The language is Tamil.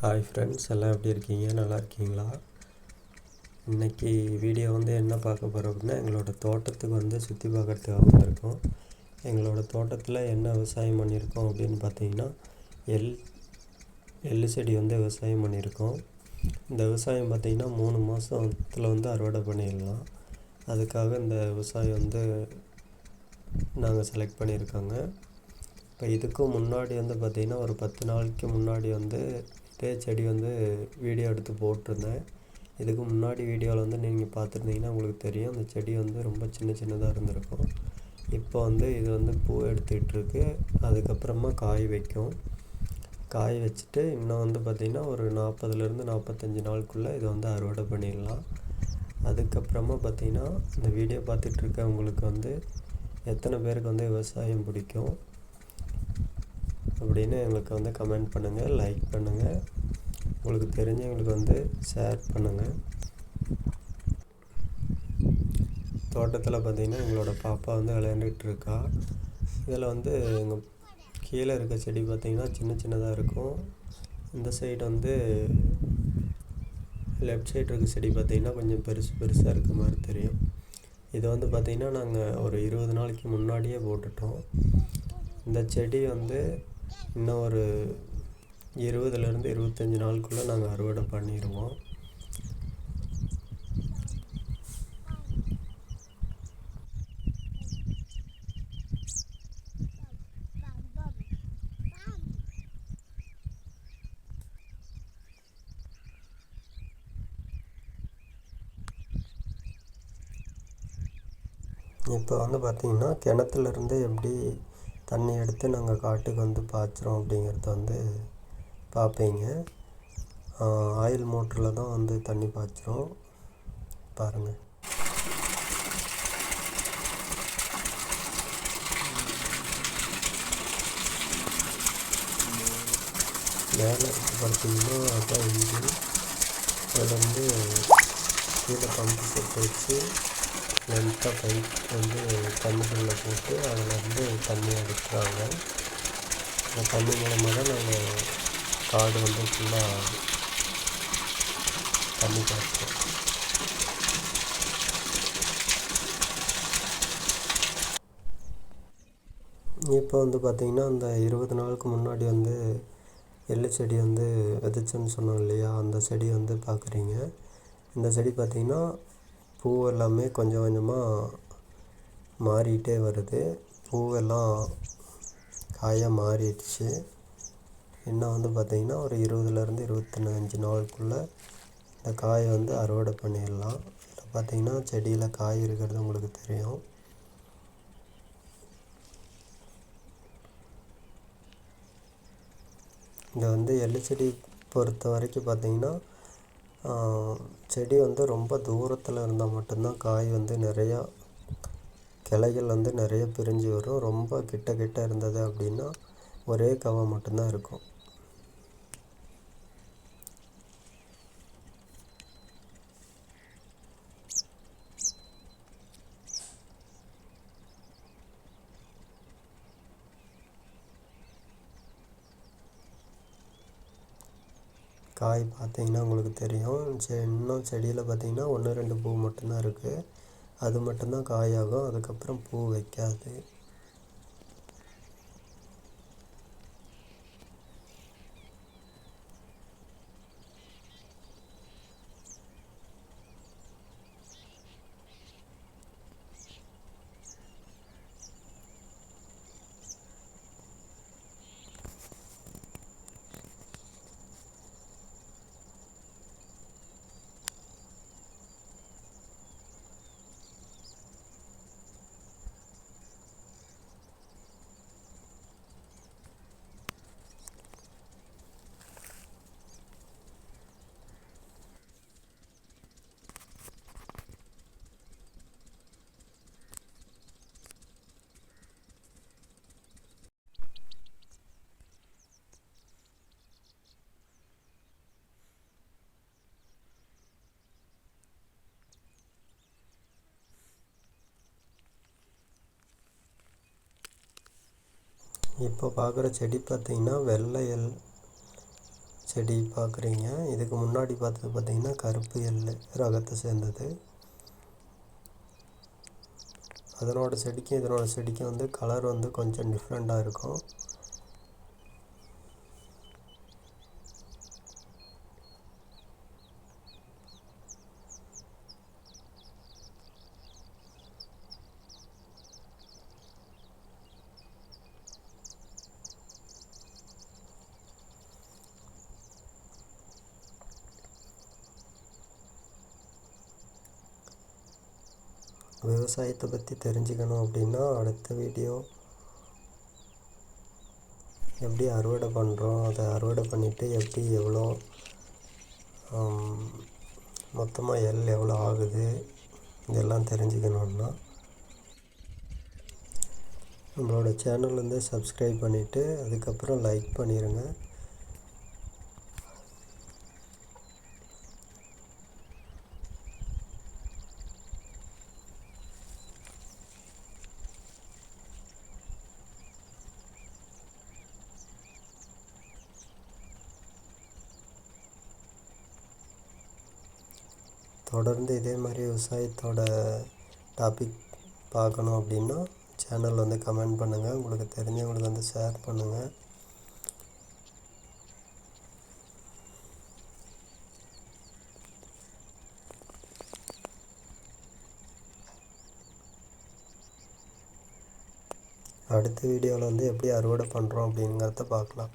ஹாய் ஃப்ரெண்ட்ஸ் எல்லாம் எப்படி இருக்கீங்க? நல்லா இருக்கீங்களா? இன்றைக்கி வீடியோ வந்து என்ன பார்க்க போகிறோம் அப்படின்னா எங்களோட தோட்டத்துக்கு வந்து சுற்றி பார்க்குறதுக்காக வந்திருக்கோம். எங்களோட தோட்டத்தில் என்ன விவசாயம் பண்ணியிருக்கோம் அப்படின்னு பார்த்தீங்கன்னா எள் எள்ளு செடி வந்து விவசாயம் பண்ணியிருக்கோம். இந்த விவசாயம் பார்த்திங்கன்னா மூணு மாதத்தில் வந்து அறுவடை பண்ணிடலாம். அதுக்காக இந்த விவசாயம் வந்து நாங்கள் செலக்ட் பண்ணியிருக்கோங்க. இப்போ இதுக்கும் முன்னாடி வந்து பார்த்திங்கன்னா ஒரு பத்து நாளைக்கு முன்னாடி வந்து இதே செடி வந்து வீடியோ எடுத்து போட்டிருந்தேன். இதுக்கு முன்னாடி வீடியோவில் வந்து நீங்கள் பார்த்துருந்தீங்கன்னா உங்களுக்கு தெரியும். அந்த செடி வந்து ரொம்ப சின்ன சின்னதாக இருந்திருக்கும். இப்போ வந்து இது வந்து பூ எடுத்துக்கிட்டுருக்கு அதுக்கப்புறமா காய் வைக்கும். காய் வச்சுட்டு இன்னும் வந்து பார்த்திங்கன்னா ஒரு நாற்பதுலேருந்து நாற்பத்தஞ்சு நாளுக்குள்ளே இதை வந்து அறுவடை பண்ணிடலாம். அதுக்கப்புறமா பார்த்திங்கன்னா இந்த வீடியோ பார்த்துட்ருக்க உங்களுக்கு வந்து எத்தனை பேருக்கு வந்து விவசாயம் பிடிக்கும்? அப்படின்னு எங்களுக்கு வந்து கமெண்ட் பண்ணுங்கள் லைக் பண்ணுங்கள் உங்களுக்கு தெரிஞ்சவங்களுக்கு வந்து ஷேர் பண்ணுங்கள் தோட்டத்தில் பார்த்திங்கன்னா எங்களோட பாப்பா வந்து விளையாண்டுக்கிட்டு இருக்கா இதில் வந்து எங்கள் கீழே இருக்க செடி பார்த்திங்கன்னா சின்ன சின்னதாக இருக்கும். இந்த சைடு வந்து லெஃப்ட் சைடு இருக்க செடி பார்த்திங்கன்னா கொஞ்சம் பெருசு பெருசாக இருக்க மாதிரி தெரியும். இது வந்து பார்த்திங்கன்னா நாங்கள் ஒரு இருபது நாளைக்கு முன்னாடியே போட்டுட்டோம். இந்த செடி வந்து இன்னும் ஒரு இருபதுலேருந்து இருபத்தஞ்சி நாளுக்குள்ளே நாங்கள் அறுவடை பண்ணிடுவோம். இப்போ வந்து பார்த்திங்கன்னா கிணத்துலேருந்து எப்படி தண்ணி எடுத்து நாங்கள் காட்டுக்கு வந்து பாய்ச்சுறோம் அப்படிங்கிறத வந்து பார்ப்பீங்க. ஆயில் மோட்டரில் தான் வந்து தண்ணி பாய்ச்சுறோம். பாருங்கள் மேலே பார்த்தீங்கன்னா அதுதான் இங்கே அதில் வந்து கீழே பம்பு செட் வச்சு லென்த்தாக பைப் வந்து தண்ணிக்குள்ளே போட்டு அதில் வந்து தண்ணி எடுக்கிறாங்க அந்த தண்ணி மூலமாக தான் நாங்கள் காடு வந்து ஃபுல்லாக தண்ணி காய்ச்சோம் இப்போ வந்து பார்த்திங்கன்னா அந்த இருபது நாளுக்கு முன்னாடி வந்து எள்ளு செடி வந்து விதைச்சோன்னு சொன்னோம் இல்லையா? அந்த செடி வந்து பார்க்குறீங்க இந்த செடி பார்த்திங்கன்னா பூ எல்லாமே கொஞ்சம் கொஞ்சமாக மாறிக்கிட்டே வருது. பூவெல்லாம் காயாக மாறிடுச்சு. இன்னும் வந்து பார்த்திங்கன்னா ஒரு இருபதுலேருந்து இருபத்தஞ்சு நாளுக்குள்ளே இந்த காயை வந்து அறுவடை பண்ணிடலாம். இதில் பார்த்திங்கன்னா செடியில் காய் இருக்கிறது உங்களுக்கு தெரியும். இங்கே வந்து எள்ளு செடி பொறுத்த வரைக்கும் பார்த்திங்கன்னா செடி வந்து ரொம்ப தூரத்தில் இருந்தால் மட்டும்தான் காய் வந்து நிறையா கிளைகள் வந்து நிறைய பிரிஞ்சு வரும். ரொம்ப கிட்ட கிட்ட இருந்தது அப்படின்னா ஒரே கவை மட்டும்தான் இருக்கும். காய் பார்த்தீங்கன்னா உங்களுக்கு தெரியும். செ இன்னும் செடியில் பார்த்திங்கன்னா ஒன்று ரெண்டு பூ மட்டும்தான் இருக்குது அது மட்டும்தான் காயாகும் அதுக்கப்புறம் பூ வைக்காது. இப்போ பார்க்குற செடி பார்த்திங்கன்னா வெள்ளை எல் செடி பார்க்குறீங்க. இதுக்கு முன்னாடி பார்த்தது பார்த்திங்கன்னா கருப்பு எல் ரகத்தை சேர்ந்தது. அதனோட செடிக்கும் இதனோட செடிக்கும் வந்து கலர் வந்து கொஞ்சம் டிஃப்ரெண்ட்டாக இருக்கும். விவசாயத்தை பற்றி தெரிஞ்சுக்கணும் அப்படின்னா அடுத்த வீடியோ எப்படி அறுவடை பண்ணுறோம் அதை அறுவடை பண்ணிவிட்டு எப்படி எவ்வளோ மொத்தமாக எல் எவ்வளோ ஆகுது இதெல்லாம் தெரிஞ்சுக்கணுன்னா நம்மளோட சேனல் வந்து சப்ஸ்கிரைப் பண்ணிவிட்டு அதுக்கப்புறம் லைக் பண்ணிடுங்க தொடர்ந்து இதே மாதிரி விவசாயத்தோட டாபிக் பார்க்கணும் அப்படின்னா சேனல் வந்து கமெண்ட் பண்ணுங்கள் உங்களுக்கு தெரிஞ்சவங்களுக்கு வந்து ஷேர் பண்ணுங்கள் அடுத்த வீடியோவில் வந்து எப்படி அறுவடை பண்ணுறோம் அப்படிங்கிறத பார்க்கலாம்.